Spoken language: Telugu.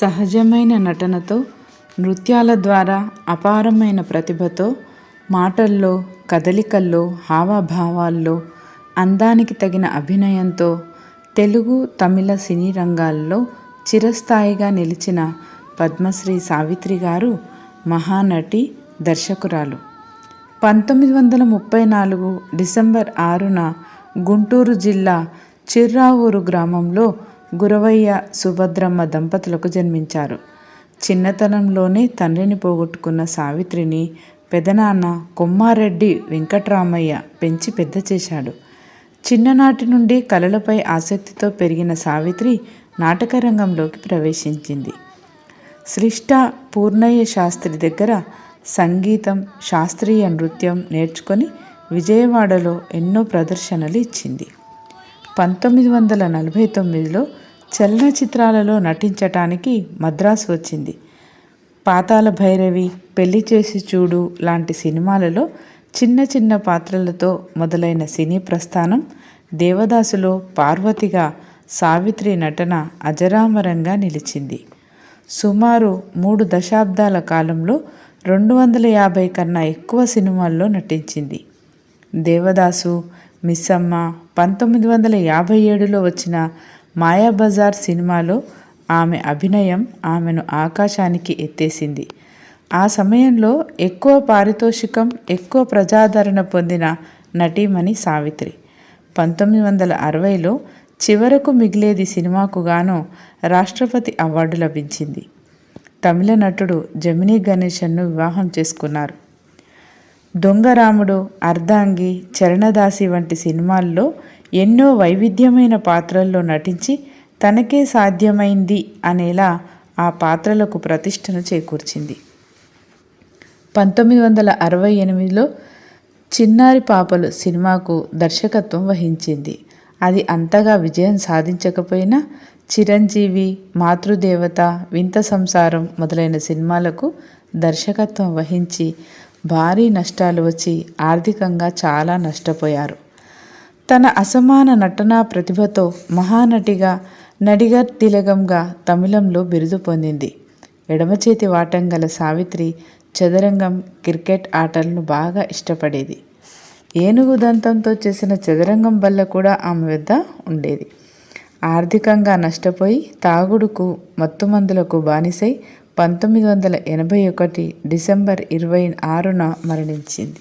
సహజమైన నటనతో నృత్యాల ద్వారా అపారమైన ప్రతిభతో మాటల్లో కదలికల్లో హావభావాల్లో అందానికి తగిన అభినయంతో తెలుగు తమిళ సినీ రంగాల్లో చిరస్థాయిగా నిలిచిన పద్మశ్రీ సావిత్రి గారు మహానటి దర్శకురాలు. పంతొమ్మిది వందల ముప్పై నాలుగు డిసెంబర్ ఆరున గుంటూరు జిల్లా చిర్రావూరు గ్రామంలో గురవయ్య సుభద్రమ్మ దంపతులకు జన్మించారు. చిన్నతనంలోనే తండ్రిని పోగొట్టుకున్న సావిత్రిని పెదనాన్న కొమ్మారెడ్డి వెంకట్రామయ్య పెంచి పెద్ద చేశాడు. చిన్ననాటి నుండి కళలపై ఆసక్తితో పెరిగిన సావిత్రి నాటకరంగంలోకి ప్రవేశించింది. శ్రిష్ట పూర్ణయ్య శాస్త్రి దగ్గర సంగీతం శాస్త్రీయ నృత్యం నేర్చుకొని విజయవాడలో ఎన్నో ప్రదర్శనలు ఇచ్చింది. పంతొమ్మిది వందల నలభై తొమ్మిదిలో చలనచిత్రాలలో నటించటానికి మద్రాసు వచ్చింది. పాతాల భైరవి పెళ్ళి చేసి చూడు లాంటి సినిమాలలో చిన్న చిన్న పాత్రలతో మొదలైన సినీ ప్రస్థానం దేవదాసులో పార్వతిగా సావిత్రి నటన అజరామరంగా నిలిచింది. సుమారు మూడు దశాబ్దాల కాలంలో రెండు వందల యాభై కన్నా ఎక్కువ సినిమాల్లో నటించింది. దేవదాసు మిస్సమ్మ. పంతొమ్మిది వందల యాభై ఏడులో వచ్చిన మాయాబజార్ సినిమాలో ఆమె అభినయం ఆమెను ఆకాశానికి ఎత్తేసింది. ఆ సమయంలో ఎక్కువ పారితోషికం ఎక్కువ ప్రజాదరణ పొందిన నటీమణి సావిత్రి. పంతొమ్మిది వందల అరవైలో చివరకు మిగిలేది సినిమాకు గాను రాష్ట్రపతి అవార్డు లభించింది. తమిళ నటుడు జమినీ గణేశన్ను వివాహం చేసుకున్నారు. దొంగరాముడు అర్ధాంగి చరణదాసి వంటి సినిమాల్లో ఎన్నో వైవిధ్యమైన పాత్రల్లో నటించి తనకే సాధ్యమైంది అనేలా ఆ పాత్రలకు ప్రతిష్టను చేకూర్చింది. పంతొమ్మిది వందల అరవై ఎనిమిదిలో చిన్నారి పాపలు సినిమాకు దర్శకత్వం వహించింది. అది అంతగా విజయం సాధించకపోయినా చిరంజీవి మాతృదేవత వింత సంసారం మొదలైన సినిమాలకు దర్శకత్వం వహించి భారీ నష్టాలు వచ్చి ఆర్థికంగా చాలా నష్టపోయారు. తన అసమాన నటనా ప్రతిభతో మహానటిగా నడిగర్ తిలగంగా తమిళంలో బిరుదు పొందింది. ఎడమచేతి వాటం గల సావిత్రి చదరంగం క్రికెట్ ఆటలను బాగా ఇష్టపడేది. ఏనుగు దంతంతో చేసిన చదరంగం వల్ల కూడా ఆమె వద్ద ఉండేది. ఆర్థికంగా నష్టపోయి తాగుడుకు మత్తుమందులకు బానిసై పంతొమ్మిది వందల ఎనభై ఒకటి డిసెంబర్ ఇరవై ఆరున మరణించింది.